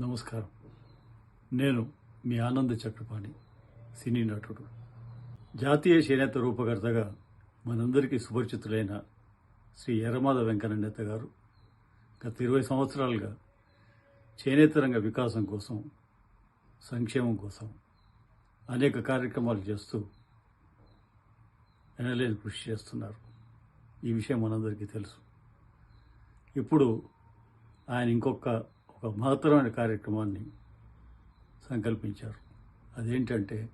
నమస్కారం. నేను మీ ఆనంద చక్రపాణి సినీ నటుడు. జాతీయ చేనేత రూపకర్తగా మనందరికీ సుపరిచితులైన శ్రీ ఎర్రమాద వెంకన్ననేత గారు గత ఇరవై సంవత్సరాలుగా చేనేత రంగ వికాసం కోసం సంక్షేమం కోసం అనేక కార్యక్రమాలు చేస్తూ ఎనలేని కృషి చేస్తున్నారు. ఈ విషయం మనందరికీ తెలుసు. ఇప్పుడు ఆయన ఇంకొక ఒక మహత్తరమైన కార్యక్రమాన్ని సంకల్పించారు. అదేంటంటే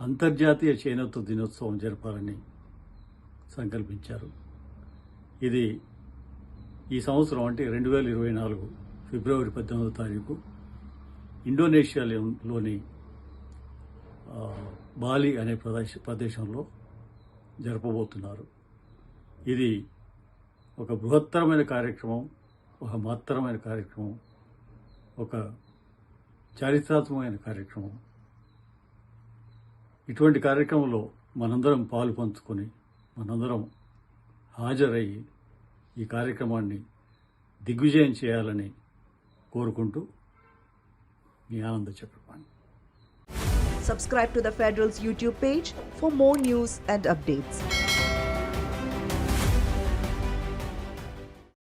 అంతర్జాతీయ చేనేత దినోత్సవం జరపాలని సంకల్పించారు. ఇది ఈ సంవత్సరం అంటే రెండు వేల ఇరవై నాలుగు ఫిబ్రవరి పద్దెనిమిదో తారీఖు. ఇండోనేషియాలోని బాలి అనే ప్రదేశ ప్రదేశంలో జరపబోతున్నారు. ఇది ఒక బృహత్తరమైన కార్యక్రమం. ఒక మహత్తరమైన కార్యక్రమం ఒక చారిత్రాత్మకమైన కార్యక్రమం ఇటువంటి కార్యక్రమంలో మనందరం పాలు పంచుకొని మనందరం హాజరయ్యి ఈ కార్యక్రమాన్ని దిగ్విజయం చేయాలని కోరుకుంటూ మీ Ananda Chakrapani Subscribe to the Federal's YouTube page for more news and updates.